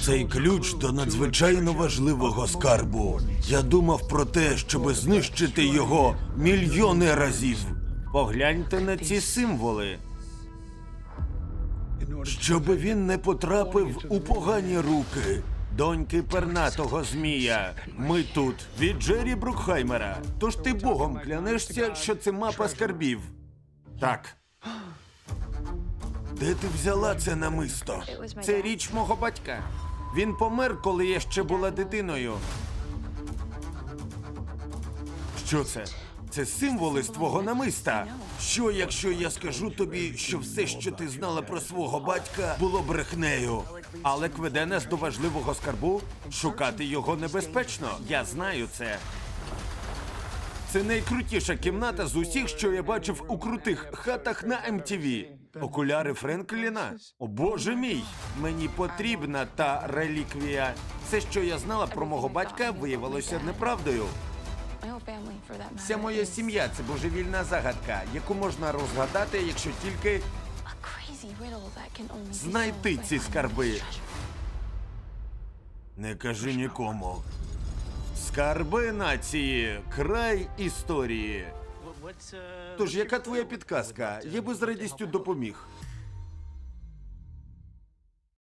Цей ключ до надзвичайно важливого скарбу. Я думав про те, щоб знищити його мільйони разів. Погляньте на ці символи. Щоб він не потрапив у погані руки. Доньки пернатого змія. Ми тут від Джері Брукхаймера. Тож ти богом клянешся, що це мапа скарбів. Так. Де ти взяла це намисто? Це річ мого батька. Він помер, коли я ще була дитиною. Що це? Це символи з твого намиста. Що, якщо я скажу тобі, що все, що ти знала про свого батька, було брехнею? Алек веде нас до важливого скарбу. Шукати його небезпечно. Я знаю це. Це найкрутіша кімната з усіх, що я бачив у крутих хатах на MTV. Окуляри Френкліна? О боже мій! Мені потрібна та реліквія. Все, що я знала про мого батька, виявилося неправдою. Вся моя сім'я це божевільна загадка, яку можна розгадати, якщо тільки знайти ці скарби. Не кажи нікому. Скарби нації, край історії. Тож, яка твоя підказка? Я би з радістю допоміг.